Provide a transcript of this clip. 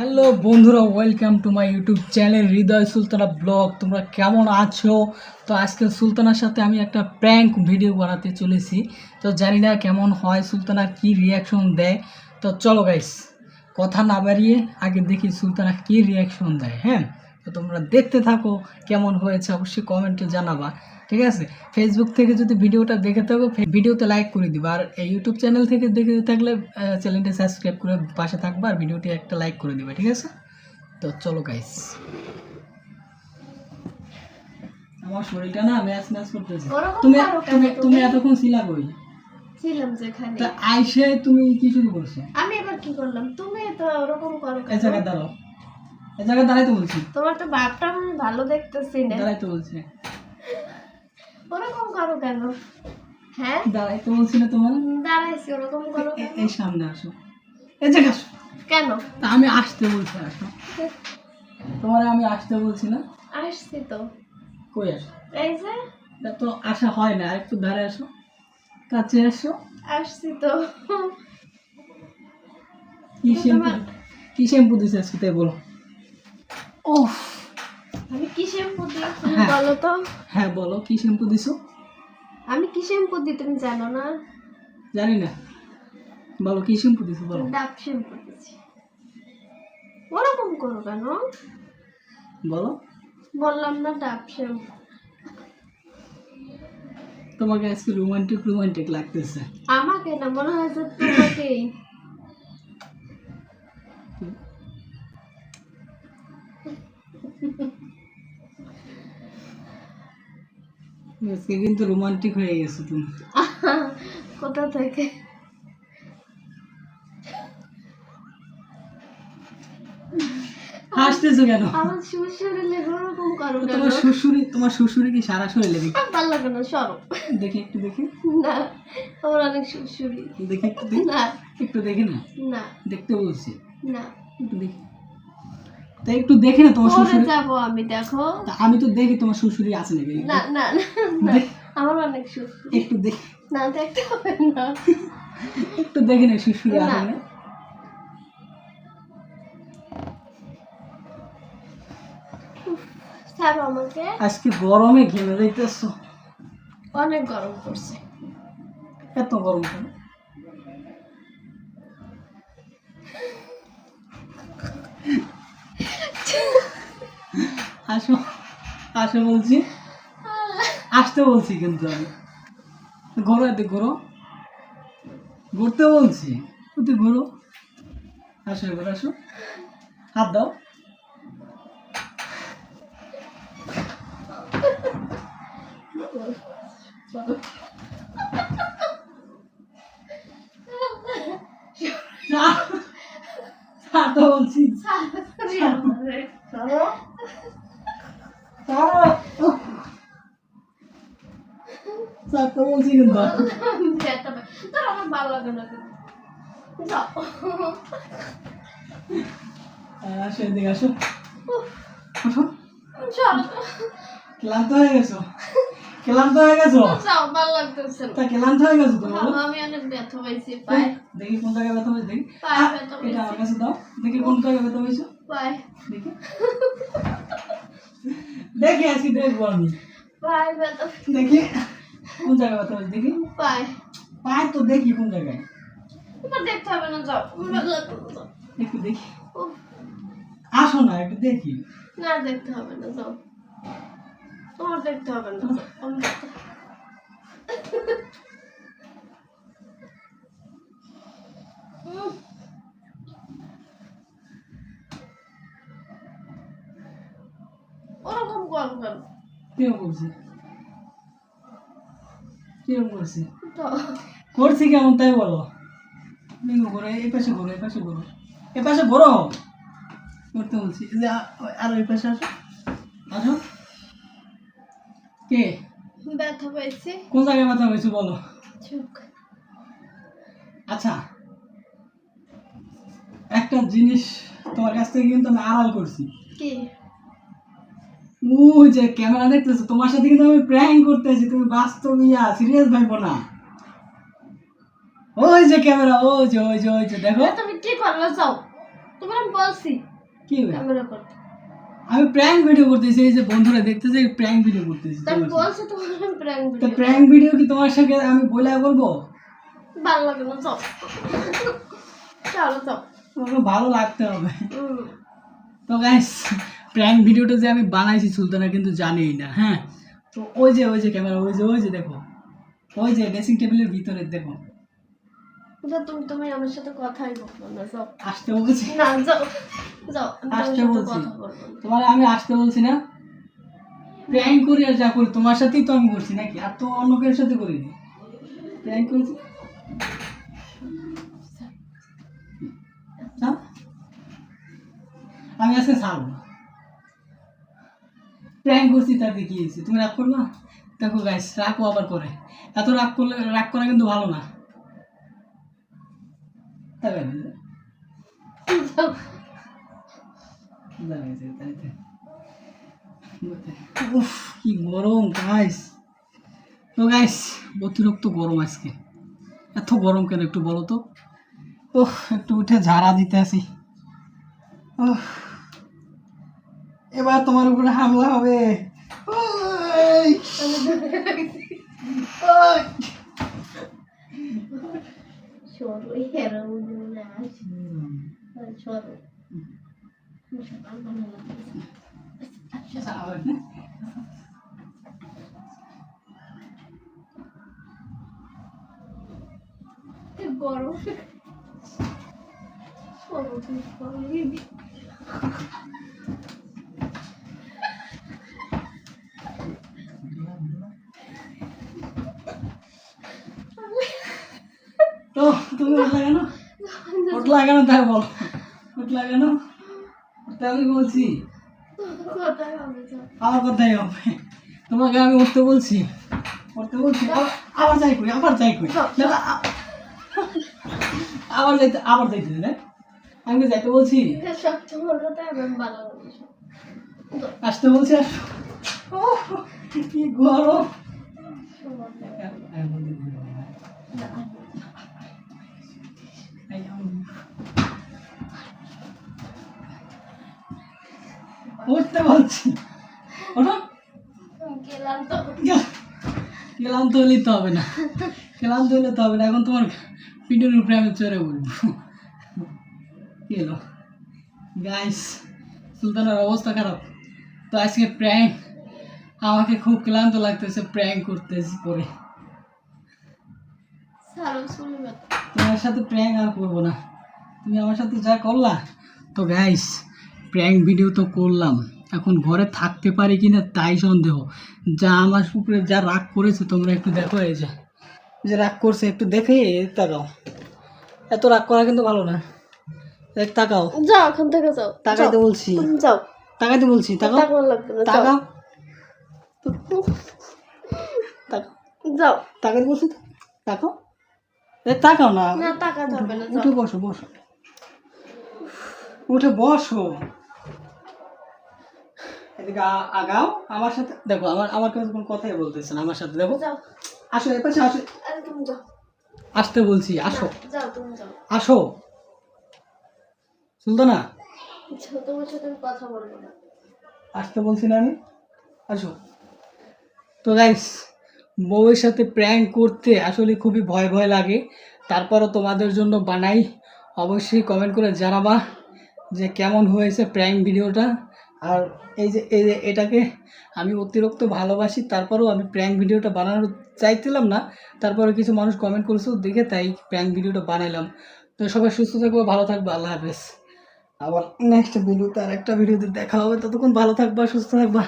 Hello বন্ধুরা welcome to my YouTube channel Hridoy Sultana vlog তোমরা কেমন আছো? তো আজকে সুলতানার সাথে আমি একটা প্র্যাঙ্ক ভিডিও বানাতে চলেছি। তো জানি না কেমন হয়, সুলতানা কি রিয়াকশন দেয়। তো চলো গাইস কথা না বাড়িয়ে আগে দেখি সুলতানা কি রিয়াকশন দেয় হ্যাঁ? তো তোমরা দেখতে থাকো কেমন হয়েছে অবশ্যই কমেন্টে জানাবা ঠিক আছে? ফেসবুক থেকে যদি ভিডিওটা দেখে থাকো ভিডিওতে লাইক করে দিবা আর এই ইউটিউব চ্যানেল থেকে দেখে থাকলে চ্যানেলটি সাবস্ক্রাইব করে পাশে থাকবা আর ভিডিওটি একটা লাইক করে দিবা ঠিক আছে? তো চলো গাইস আমার শরীরটা না ম্যাচ ম্যাচ করতেছে। তুমি তুমি এতক্ষণ ছিলা কই? ছিলাম যেখানে। তা আইসে তুমি কি শুরু করছ? আমি এবার কি করলাম? তুমি তো ওরকম করো এই? জায়গায় দাঁড়াও। এই জায়গায় দাঁড়াইতে বলছি। তোমার তো বাপটা আমি ভালো দেখতেছি না। দাঁড়াইতে বলছি। ওরকম করো কেন? হ্যাঁ? দাঁড়াইতে বলছি না তোমার। দাঁড়াইছি ওরকম করো এই সামনে আসো। এই জায়গায় আসো। কেন? তা আমি আসতে বলছি আসো। তোমার আমি আসতে বলছি না। আসছি তো। কই আসো? এই যে? তা তো আসা হয় না একটু ধারে আসো। কাছে আসো। আসছি তো। কি শ্যাম্পু? কি শ্যাম্পু দিছে আজকে তাই বলো। আমি কি শ্যাম্পু হ্যাঁ। বলো তো। হ্যাঁ বলো কি শ্যাম্পু দিছো? আমি কি শ্যাম্পু দিই তুমি জানো না? জানি না। বলো কি শ্যাম্পু দিছো বলো। ডাব শ্যাম্পু দিচ্ছি ওরকম করো কেন? বলো। বললাম না ডাব শ্যাম্পু। তোমাকে আজকে রোমান্টিক রোমান্টিক লাগতেছে। আমাকে না মনে হয় তোমাকেই আজকে কিন্তু রোমান্টিক হয়ে গেছো তুমি। কোথা থেকে? হাসতেছো কেন? আমার শ্বশুরে ওরকম করো তোমার শ্বশুরি তোমার শ্বশুরি কি সারা শরীরে দেখি ভালো লাগে না সরো। দেখি একটু দেখি। না আমার অনেক শ্বশুরি দেখি একটু না। একটু দেখি না? না। দেখতে বলছি। না। একটু দেখি। তা একটু দেখি না তোমার শ্বশুরি। যাব আমি দেখো। আমি তো দেখি তোমার শ্বশুরি আছে নাকি? না না আমার অনেক শ্বশুর। একটু দেখি। না দেখতে হবে না। একটু দেখি না শ্বশুরি আছে না। আজকে গরমে ঘেমে যাইতেছো। অনেক গরম পড়ছে। এত গরম কেন? আসো আসো বলছি। আসতে বলছি কিন্তু আমি। ঘোরো এতে, ঘোরো। ঘুরতে বলছি। তুই ঘোরো। আসো এবার, আসো। হাত দাও। হাত কিন্তু তোর আমার ভালো লাগে না কিন্তু। যাও আসো এদিকে আসো। আসো। ক্লান্ত হয়ে গেছো? ক্লান্ত হয়ে গেছো? যাও ভালো লাগতেছে তা ক্লান্ত হয়ে গেছো তুমি বলো? আমি অনেক ব্যথা পাইছি পায়ে দেখি কোন জায়গায় ব্যথা হয়েছে দেখি। ব্যথা এটা আমার হয়েছে কাছে দাও। দেখি কোন জায়গায় ব্যথা হয়েছে। পায়ে। দেখি। দেখি আজকে দেখব আমি। ব্যথা। দেখি। কোন জায়গায় ব্যথা হয়েছে দেখি? পায়ে পায়ে তো দেখি কোন জায়গায়। তোমার দেখতে হবে না যাও। একটু দেখি। আসো না একটু দেখি। না দেখতে হবে না যাও। তোমার দেখতে হবে না ওরকম করো কেন? কেউ করছে কেউ করছে? করছি কেমন তাই বলো। দেখো ঘোরো এই পাশে ঘোরো এই পাশে ঘোরো এই পাশে ঘোরো করতে বলছি। আর এই পাশে আসো। আসো। কে? ব্যথা পাইছি কোন জায়গায় ব্যথা হয়েছে বলো। আচ্ছা একটা জিনিস তোমার কাছ থেকে কিন্তু আমি আড়াল করছি। কি? যে ক্যামেরা দেখতেছো তোমার সাথে কিন্তু আমি প্র্যাঙ্ক করতেছি তুমি বাস্তব ইয়া সিরিয়াস ভাইবো না। ওই যে ক্যামেরা ওই যে ওই যে ওই যে দেখো। তুমি কি করবে যাও। তোমার আমি বলছি। কি ক্যামেরা করতে। আমি প্র্যাঙ্ক ভিডিও করতেছি এই যে বন্ধুরা দেখতেছে প্র্যাঙ্ক ভিডিও করতেছি তোমার বলছো তোমার প্র্যাঙ্ক তো ভিডিও প্র্যাঙ্ক ভিডিও কি তোমার সাথে আমি বলে বলব ভালো লাগে না চল চলো ভালো লাগতে হবে। তো গাইস প্র্যাঙ্ক ভিডিওটা যে আমি বানাইছি সুলতানা কিন্তু জানেই না হ্যাঁ? তো ওই যে ওই যে ক্যামেরা ওই যে ওই যে দেখো ওই যে ড্রেসিং টেবিলের ভিতরে দেখো। তুমি তুমি আমার সাথে কথাই বলব না যাও। আসতে বলছি। না যাও যাও আমি আসতে তোমার বলছি। আমি আসতে বলছি না। প্র্যাঙ্ক করি আর যা করি তোমার সাথেই তো আমি করছি নাকি? আর তো অন্য কেউ সাথে করিনি। প্র্যাঙ্ক করেছি? আমি আজকে ছাড়বো না। প্র্যাঙ্ক করছি তাতে কি হয়েছে তুমি রাগ করবা? দেখো গাইস রাগও আবার করে। এত রাগ করলে রাগ করা কিন্তু ভালো না। উফ কি গরম গাইস তো গাইস অতিরিক্ত গরম আজকে। এত গরম কেন একটু বলো তো? ওহ একটু উঠে ঝাড়া দিতে আসি। উফ, এবার তোমার উপরে হামলা হবে। ওই। সরো এরা উঠবে না আসি সরো সকাল ভালো লাগছে আবার, কি গরম সরো তুমি উঠলা কেন? উঠলা কেন তাই বল। উঠলা কেন? উঠতে আমি বলছি কোথায় হবে? তোমাকে আমি উঠতে বলছি। উঠতে বলছি? আবার- আবার যাই করি আবার যাই করি। না, আবার যাইতে আবার যাইতে না আমি কি যাইতে বলছি? আসতে বলছি আর কি গরম। উঠতে বলছি। ওঠো। ক্লান্ত হলে তো হবে না। ক্লান্ত হলে তো হবে না। এখন তোমার পিঠের উপরে আমি চড়ে বলব। কি এলো গাইস সুলতানের অবস্থা খারাপ। তো আজকে প্র্যাঙ্ক আমাকে খুব ক্লান্ত লাগতেছে প্র্যাঙ্ক করতেছি পরে। তোমার সাথে প্র্যাঙ্ক আর করব না। তুমি আমার সাথে যা করলা তো গাইস প্র্যাঙ্ক ভিডিও তো করলাম। এখন ঘরে থাকতে পারি কি না তাই সন্দেহ। যা আমার উপরে যা রাগ করেছে তোমরা একটু দেখো এই যে। যে রাগ করছে একটু দেখে তাকাও। এত রাগ করা কিন্তু ভালো না। দেখ তাকাও। যাও এখন থেকে যাও। তাকাইতে বলছি। যাও। তাকাইতে বলছি তাকাও। তাকাও। তাকাও। যাও। তাকাইতে বলছি তো? তাকাও। এ তাকাও না। উঠে বসো বসো। উঠে বসো। এদিকে আগাও। আমার সাথে দেখো আমার আমার কাছে কোনো কথাই বলতেছে না আমার সাথে। দেখো আসো এ পাশে আসো। আসতে বলছি আসো। আসো। বলব না। আসতে বলছি না আমি? আসো। তো গাইস বউয়ের সাথে প্র্যাঙ্ক করতে আসলে খুবই ভয় ভয় লাগে। তারপরও তোমাদের জন্য বানাই। অবশ্যই কমেন্ট করে জানাবা যে কেমন হয়েছে প্র্যাঙ্ক ভিডিওটা। আর এই যে এই যে এটাকে আমি অতিরিক্ত ভালোবাসি, তারপরেও আমি প্র্যাঙ্ক ভিডিওটা বানানোর চাইছিলাম না। তারপরে কিছু মানুষ কমেন্ট করেছে দেখে তাই প্র্যাঙ্ক ভিডিওটা বানাইলাম। তো সবাই সুস্থ থাকবে, ভালো থাকবে, আল্লাহ হাফেজ। আবার নেক্সট ভিডিওতে আর একটা ভিডিওতে দেখা হবে। ততক্ষণ ভালো থাকবা, সুস্থ থাকবা।